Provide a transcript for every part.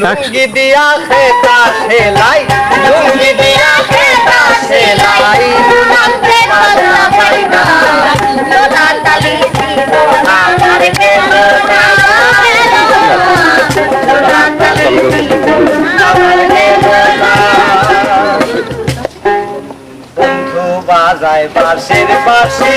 লুঙ্গি দিয়া খেতা সেলাই লুঙ্গি দিয়া খেতা সেলাই। নামতে বাজায় বাঁশির বাঁশি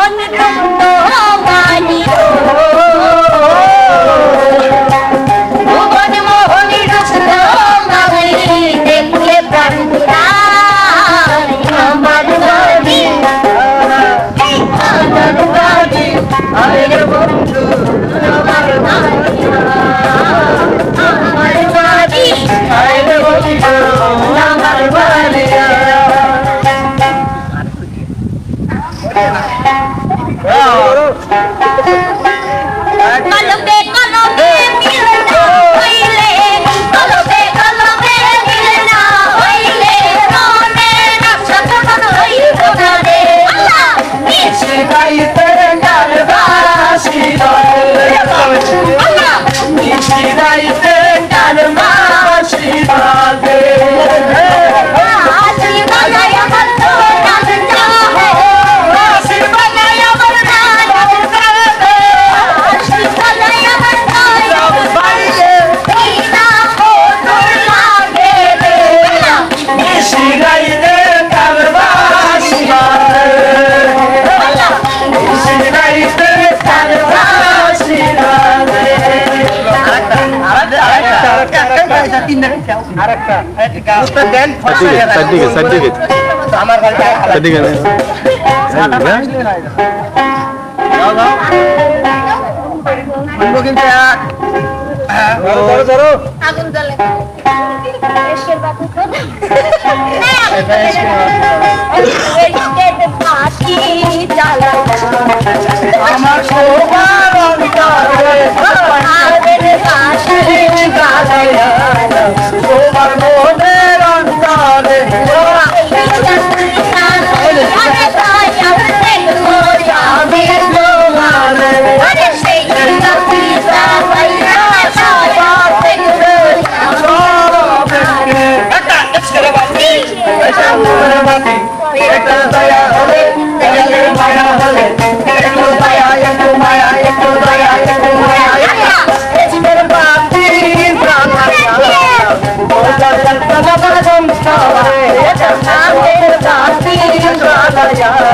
vân tung tố hoa nhịp আগুন জ্বলে। এসের আমার সোবার অন্তরে তোমার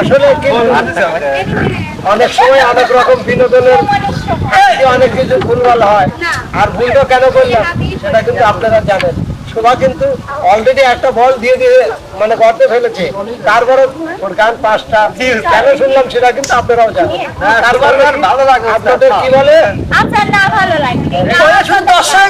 আসলে অনেক সময় অনেক রকম বিনোদনের অনেক কিছু ভুলভাল হয়। আর ভুলটা কেন করলাম সেটা কিন্তু আপনারা জানেন। শোভা কিন্তু অলরেডি একটা বল দিয়ে দিয়ে মানে গর্তে ফেলেছে। তারপরে ওর গান পাঁচটা। কেন শুনলাম সেটা কিন্তু আপনারাও জানেন। তারপর ভালো লাগে আপনাদের কি বলে? আপনার না ভালো লাগে দর্শক